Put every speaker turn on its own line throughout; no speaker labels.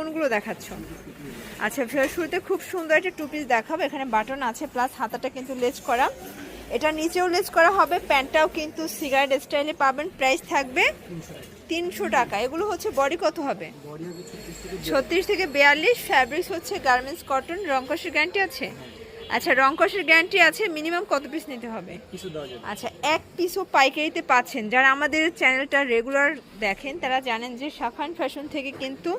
কোনগুলো দেখাচ্ছ? আচ্ছা শুরুতে খুব সুন্দর একটা টু পিস দেখাবো। এখানে বাটন আছে প্লাস হাতাটা কিন্তু লেজ করা। এটা নিচেও লেজ করা হবে, প্যান্টটাও কিন্তু সিগারেট স্টাইলে পাবেন। প্রাইস থাকবে তিনশো টাকা। এগুলো হচ্ছে বডি কত হবে? ছত্রিশ থেকে বিয়াল্লিশ। ফ্যাব্রিক্স হচ্ছে গার্মেন্টস কটন রংকশের গ্যারান্টি আছে? আচ্ছা রংকশের গ্যারান্টি আছে মিনিমাম কত পিস নিতে হবে? আচ্ছা এক পিসও পাইকারিতে পাচ্ছেন। যারা আমাদের চ্যানেলটা রেগুলার দেখেন, তারা জানেন যে সাফান ফ্যাশন থেকে কিন্তু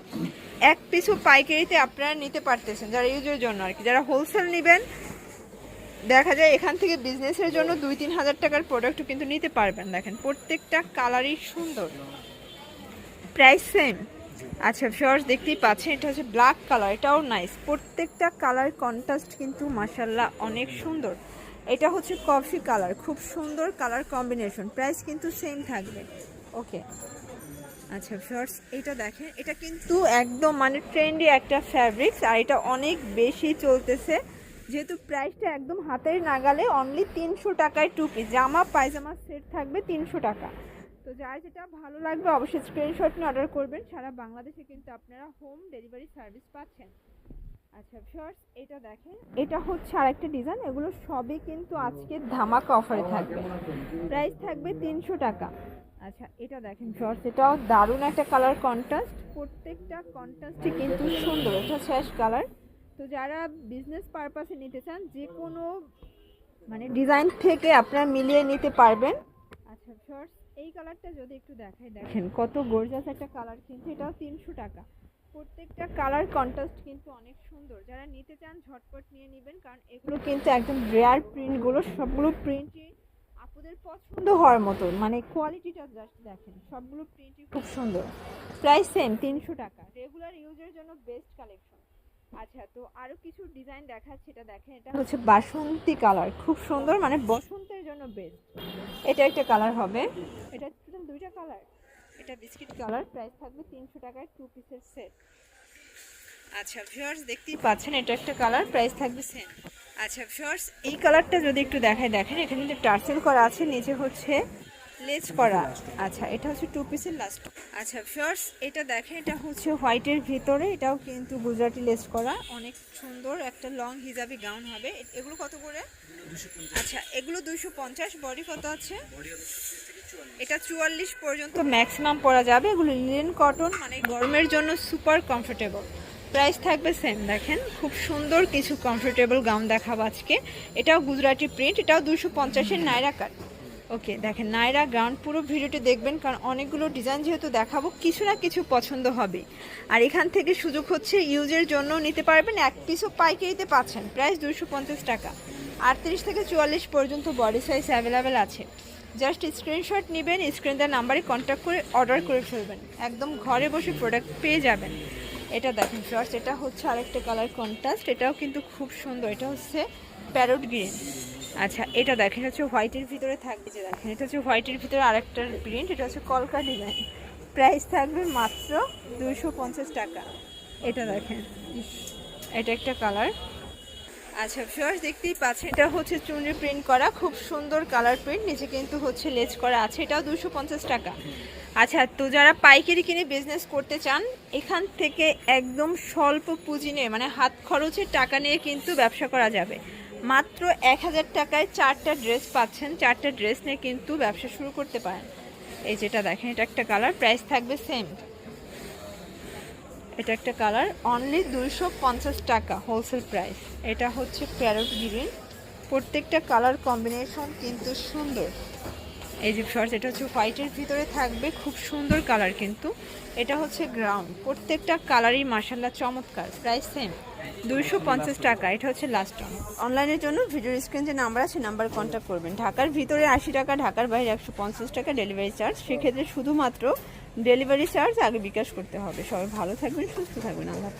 এক পিসও পাইকারিতে আপনারা নিতে পারতেছেন, যারা ইউজের জন্য আর কি। যারা হোলসেল নেবেন, দেখা যায় এখান থেকে বিজনেসের জন্য দুই তিন হাজার টাকার প্রোডাক্টও কিন্তু নিতে পারবেন। দেখেন, প্রত্যেকটা কালারই সুন্দর। প্রাইস সেম আচ্ছা ফিওর্স দেখতেই পাচ্ছেন, এটা হচ্ছে ব্ল্যাক কালার এটাও নাইস প্রত্যেকটা কালার কন্ট্রাস্ট কিন্তু মাসাল্লাহ অনেক সুন্দর। এটা হচ্ছে কফি কালার খুব সুন্দর কালার কম্বিনেশন প্রাইস কিন্তু সেম থাকবে। ওকে আচ্ছা ফিওর্স এটা দেখেন, এটা কিন্তু একদম মানে ট্রেন্ডি একটা ফ্যাব্রিক্স আর এটা অনেক বেশি চলতেছে। যেহেতু প্রাইসটা একদম হাতের নাগালে অনলি তিনশো টাকায় টু পিস জামা, পায়জামা সেট থাকবে তিনশো টাকা। তো যার যেটা ভালো লাগবে, অবশ্যই স্ক্রিনশট নিয়ে অর্ডার করবেন। সারা বাংলাদেশে কিন্তু আপনারা হোম ডেলিভারি সার্ভিস পাচ্ছেন। আচ্ছা শর্টস এটা দেখেন, এটা হচ্ছে আরেকটা ডিজাইন এগুলো সবই কিন্তু আজকে ধামাকা অফারে থাকবে। প্রাইস থাকবে তিনশো টাকা। আচ্ছা এটা দেখেন শর্টস এটাও দারুণ একটা কালার কন্ট্রাস্ট প্রত্যেকটা কন্ট্রাস্টই কিন্তু সুন্দর, এটা অ্যাশ কালার তো যারা বিজনেস পারপাসে নিতে চান, যে কোনো মানে ডিজাইন থেকে আপনারা মিলিয়ে নিতে পারবেন। আচ্ছা শর্টস এই কালারটা যদি একটু দেখাই, দেখেন, কত গর্জাস একটা কালার কিন্তু, এটাও তিনশো টাকা। প্রত্যেকটা কালার কন্ট্রাস্ট কিন্তু অনেক সুন্দর। যারা নিতে চান, ঝটপট নিয়ে নেবেন, কারণ এগুলো কিন্তু একদম রেয়ার প্রিন্টগুলো সবগুলো প্রিন্টই আপুদের পছন্দ হওয়ার মতো মানে কোয়ালিটিটা জাস্ট দেখেন, সবগুলো প্রিন্টই খুব সুন্দর। প্রাইস সেম তিনশো টাকা। রেগুলার ইউজের জন্য বেস্ট কালেকশন আচ্ছা তো আরও কিছু ডিজাইন দেখাচ্ছি, এটা দেখেন, এটা হচ্ছে বাসন্তী কালার খুব সুন্দর মানে বসন্তের জন্য বেস্ট এটা একটা কালার হবে। এটা দুইটা কালার এটা বিস্কিট কালার প্রাইস থাকবে তিনশো টাকায় টু পিসের সেট আচ্ছা ভিউয়ার্স দেখতেই পাচ্ছেন, এটা একটা কালার প্রাইস থাকবে সেম আচ্ছা ভিউয়ার্স এই কালারটা যদি একটু দেখায় দেখেন এখানে কিন্তু টার্সেল করা আছে নিচে হচ্ছে লেজ করা। আচ্ছা এটা হচ্ছে টু পিসের লাস্ট আচ্ছা ভিউয়ার্স এটা দেখেন এটা হচ্ছে হোয়াইটের ভিতরে এটাও কিন্তু গুজরাটি লেজ করা। অনেক সুন্দর একটা লং হিজাবি গাউন হবে। এগুলো কত করে? আচ্ছা এগুলো দুশো পঞ্চাশ বডি কত আছে? এটা চুয়াল্লিশ পর্যন্ত ম্যাক্সিমাম পরা যাবে। এগুলো লিনেন কটন মানে গরমের জন্য সুপার কমফোর্টেবল প্রাইস থাকবে সেম দেখেন, খুব সুন্দর কিছু কমফোর্টেবল গাউন দেখাবো আজকে। এটাও গুজরাটি প্রিন্ট এটাও দুশো পঞ্চাশের নাইরা কাট ওকে দেখেন, নাইরা গ্রাউন্ড পুরো ভিডিওটি দেখবেন, কারণ অনেকগুলো ডিজাইন যেহেতু দেখাবো, কিছু না কিছু পছন্দ হবে। আর এখান থেকে সুযোগ হচ্ছে ইউজের জন্য নিতে পারবেন, এক পিসও পাইকারিতে পাচ্ছেন প্রাইস দুশো পঞ্চাশ টাকা। আটত্রিশ থেকে চুয়াল্লিশ পর্যন্ত বডি সাইজ অ্যাভেলেবেল আছে। জাস্ট স্ক্রিনশট নেবেন স্ক্রিন দেওয়ার নাম্বারে কন্ট্যাক্ট করে অর্ডার করে ফেলবেন। একদম ঘরে বসে প্রোডাক্ট পেয়ে যাবেন। এটা দেখেন ফ্রস এটা হচ্ছে আরেকটা কালার কন্ট্রাস্ট এটাও কিন্তু খুব সুন্দর, এটা হচ্ছে প্যারোট গ্রিন আচ্ছা এটা দেখেন হচ্ছে হোয়াইটের ভিতরে থাকবে যে দেখেন, এটা হচ্ছে হোয়াইটের ভিতরে আরেকটা প্রিন্ট এটা হচ্ছে কলকা ডিজাইন প্রাইস থাকবে মাত্র দুশো টাকা। এটা দেখেন, এটা একটা কালার আচ্ছা ফিওর্স দেখতেই পাচ্ছেন, এটা হচ্ছে চুনরি প্রিন্ট করা, খুব সুন্দর কালার প্রিন্ট নিচে কিন্তু হচ্ছে লেজ করা আছে, এটাও দুশো টাকা। আচ্ছা তো যারা পাইকারি কিনে বিজনেস করতে চান, এখান থেকে একদম স্বল্প পুঁজি নিয়ে মানে হাত খরচের টাকা নিয়ে কিন্তু ব্যবসা করা যাবে। মাত্র এক হাজার টাকায় চারটা ড্রেস পাচ্ছেন, চারটা ড্রেস নিয়ে কিন্তু ব্যবসা শুরু করতে পারেন। এই যেটা দেখেন, এটা একটা কালার প্রাইস থাকবে সেম এটা একটা কালার অনলি দুইশো পঞ্চাশ টাকা হোলসেল প্রাইস এটা হচ্ছে প্যারোট গ্রিন। প্রত্যেকটা কালার কম্বিনেশন কিন্তু সুন্দর। এই যে শর্টস এটা হচ্ছে হোয়াইটের ভিতরে থাকবে, খুব সুন্দর কালার কিন্তু। এটা হচ্ছে গ্রাউন্ড প্রত্যেকটা কালারই মার্শাল্লাহ চমৎকার প্রাইস সেম দুইশো পঞ্চাশ টাকা, এটা হচ্ছে লাস্ট অন অনলাইনের জন্য ভিডিও স্ক্রিন যে নাম্বার আছে নাম্বার কন্ট্যাক্ট করবেন। ঢাকার ভিতরে আশি টাকা, ঢাকার বাইরে একশো পঞ্চাশ টাকা ডেলিভারি চার্জ সেক্ষেত্রে শুধুমাত্র ডেলিভারি চার্জ আগে বিকাশ করতে হবে। সবাই ভালো থাকবেন, সুস্থ থাকবেন, আল্লাহ